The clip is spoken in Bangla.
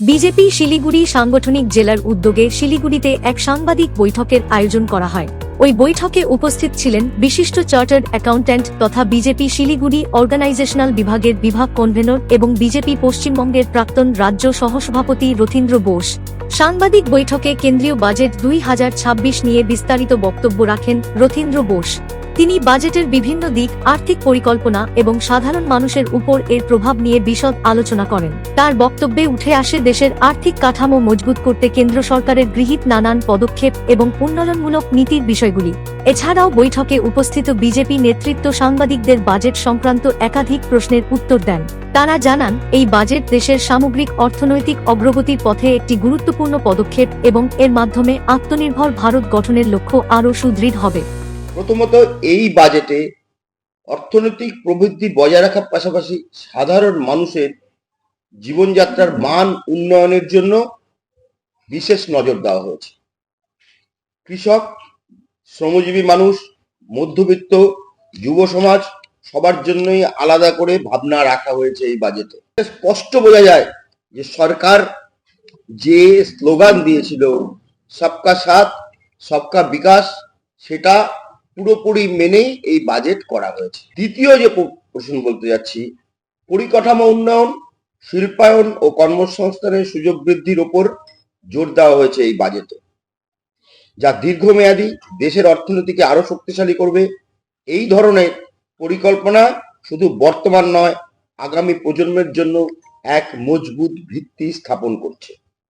বিজেপি শিলিগুড়ি সাংগঠনিক জেলার উদ্যোগে শিলিগুড়িতে এক সাংবাদিক বৈঠকের আয়োজন করা হয়। ওই বৈঠকে উপস্থিত ছিলেন বিশিষ্ট চার্টার্ড অ্যাকাউন্ট্যান্ট তথা বিজেপি শিলিগুড়ি অর্গানাইজেশনাল বিভাগের বিভাগ কনভেনর এবং বিজেপি পশ্চিমবঙ্গের প্রাক্তন রাজ্য সহসভাপতি রথীন্দ্র বোস। সাংবাদিক বৈঠকে কেন্দ্রীয় বাজেট দুই হাজার ছাব্বিশ নিয়ে বিস্তারিত বক্তব্য রাখেন রথীন্দ্র বোস। তিনি বাজেটের বিভিন্ন দিক, আর্থিক পরিকল্পনা এবং সাধারণ মানুষের উপর এর প্রভাব নিয়ে বিশদ আলোচনা করেন। তার বক্তব্যে উঠে আসে দেশের আর্থিক কাঠামো মজবুত করতে কেন্দ্র সরকারের গৃহীত নানান পদক্ষেপ এবং উন্নয়নমূলক নীতির বিষয়গুলি। এছাড়াও বৈঠকে উপস্থিত বিজেপি নেতৃত্ব সাংবাদিকদের বাজেট সংক্রান্ত একাধিক প্রশ্নের উত্তর দেন। তারা জানান, এই বাজেট দেশের সামগ্রিক অর্থনৈতিক অগ্রগতির পথে একটি গুরুত্বপূর্ণ পদক্ষেপ এবং এর মাধ্যমে আত্মনির্ভর ভারত গঠনের লক্ষ্য আরও সুদৃঢ় হবে। প্রথমত এই বাজেটে অর্থনৈতিক প্রবৃদ্ধি বজায় রাখার পাশাপাশি সাধারণ মানুষের জীবনযাত্রার মান উন্নয়নের জন্য বিশেষ নজর দেওয়া হয়েছে। কৃষক, শ্রমজীবী মানুষ, মধ্যবিত্ত, যুব সমাজ সবার জন্যই আলাদা করে ভাবনা রাখা হয়েছে এই বাজেটে। স্পষ্ট বোঝা যায় যে সরকার যে স্লোগান দিয়েছিল, সবকা সাথ, সবকা বিকাশ সেটা পুরোপুরি মেনেই এই বাজেট করা হয়েছে। দ্বিতীয় যে প্রশ্ন বলতে যাচ্ছি, পরিকাঠামো উন্নয়ন, শিল্পায়ন ও কর্মসংস্থানের সুযোগ বৃদ্ধির ওপর জোর দেওয়া হয়েছে এই বাজেটে যা দীর্ঘমেয়াদী, দেশের অর্থনীতিকে আরও শক্তিশালী করবে, এই ধরনের পরিকল্পনা শুধু বর্তমান নয়, আগামী প্রজন্মের জন্য এক মজবুত ভিত্তি স্থাপন করছে।